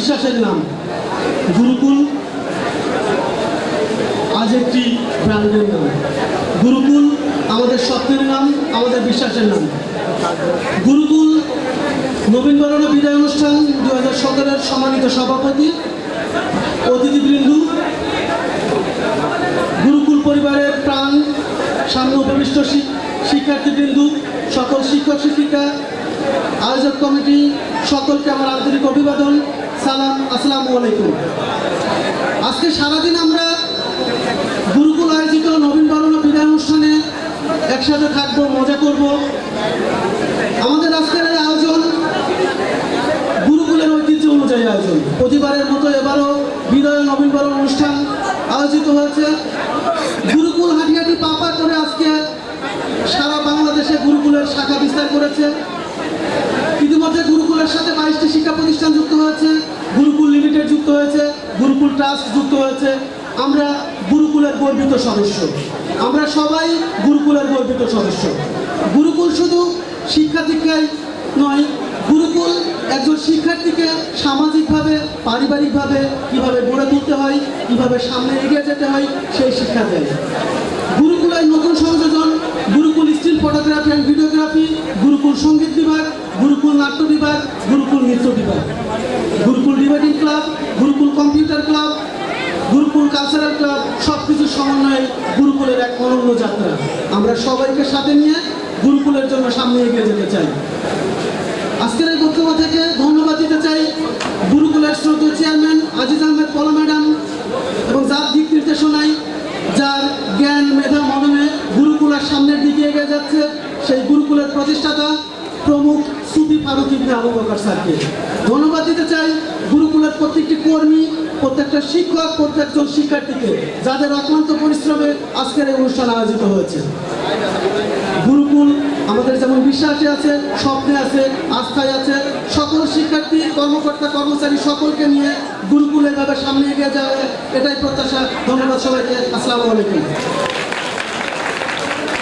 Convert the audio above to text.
বিশ্বাসের নাম গুরুকুল আজ একটি ব্র্যান্ডের নাম। গুরুকুল আমাদের স্বপ্নের নাম, আমাদের বিশ্বাসের নাম। গুরুকুল নবীনবরণ বিদায় অনুষ্ঠান দু হাজার সতেরোর সম্মানিত সভাপতি, অতিথিবৃন্দু, গুরুকুল পরিবারের প্রাণ, সামনে উপবিষ্ট শিক- শিক্ষার্থীবৃন্দু, সকল শিক্ষক শিক্ষিকা আয়োজক কমিটি সকলকে আমার আন্তরিক অভিবাদন। সালাম, আসসালামু আলাইকুম। আজকে সারাদিন আমরা গুরুকুল আয়োজিত নবীন বরণ বিদায় অনুষ্ঠানে একসাথে থাকব, মজা করব। আমাদের আজকের আয়োজন গুরুকুলের ঐতিহ্য অনুযায়ী আয়োজন। প্রতিবারের মতো এবারও বিদায় নবীন বরণ অনুষ্ঠান আয়োজিত হয়েছে। গুরুকুল হাঁটিহাটি পাপা করে আজকে সারা বাংলাদেশে গুরুকুলের শাখা বিস্তার করেছে ইতিমধ্যে গুরুকুলের সাথে বাইশটি শিক্ষা প্রতিষ্ঠান যুক্ত হয়েছে গুরুকুল লিমিটেড যুক্ত হয়েছে গুরুকুল ট্রাস্ট যুক্ত হয়েছে। আমরা গুরুকুলের গর্বিত সদস্য। আমরা সবাই গুরুকুলের গর্বিত সদস্য। গুরুকুল শুধু শিক্ষা দীক্ষায় নয়, গুরুকুল একজন শিক্ষার্থীকে সামাজিকভাবে, পারিবারিকভাবে কীভাবে গড়ে তুলতে হয়, কীভাবে সামনে এগিয়ে যেতে হয়, সেই শিক্ষা দেয়। গুরুকুলের নতুন সংযোজন, Gurukul still photography and videography, Gurukul সংগীত বিভাগ, গুরুকুল নাট্য বিভাগ, গুরুকুল নৃত্য বিভাগ Gurukul debating club Gurukul computer club Gurukul cultural club সব কিছুর সমন্বয়ে গুরুকুলের এক অনন্য যাত্রা। আমরা সবাইকে সাথে নিয়ে গুরুকুলের জন্য সামনে এগিয়ে যেতে চাই। আজকের এই বক্তব্য থেকে ধন্যবাদ দিতে চাই গুরুকুলের শ্রদ্ধেয় চেয়ারম্যান আজিজ আহমেদ পলা ম্যাডাম এবং যার দিক নির্দেশনায় যার জ্ঞান, মেধা, মননে গুরুকুলের সামনের দিকে এগিয়ে যাচ্ছে সেই গুরুকুলের প্রতিষ্ঠাতা প্রমুখ সুফি ফারুক ইবনে আবু বকর স্যারকে ধন্যবাদ দিতে চাই গুরুকুলের প্রত্যেকটি কর্মী প্রত্যেকটা শিক্ষক, প্রত্যেকজন শিক্ষার্থীকে যাদের অক্লান্ত পরিশ্রমে আজকের এই অনুষ্ঠান আয়োজিত হয়েছে। গুরুকুল আমাদের যেমন বিশ্বাসে আছে, স্বপ্নে আছে, আস্থায় আছে, সকল শিক্ষার্থী, কর্মকর্তা, কর্মচারী সকলকে নিয়ে গুরুকুল এভাবে সামনে এগিয়ে যাবে, এটাই প্রত্যাশা। ধন্যবাদ সবাইকে। আসসালামু আলাইকুম।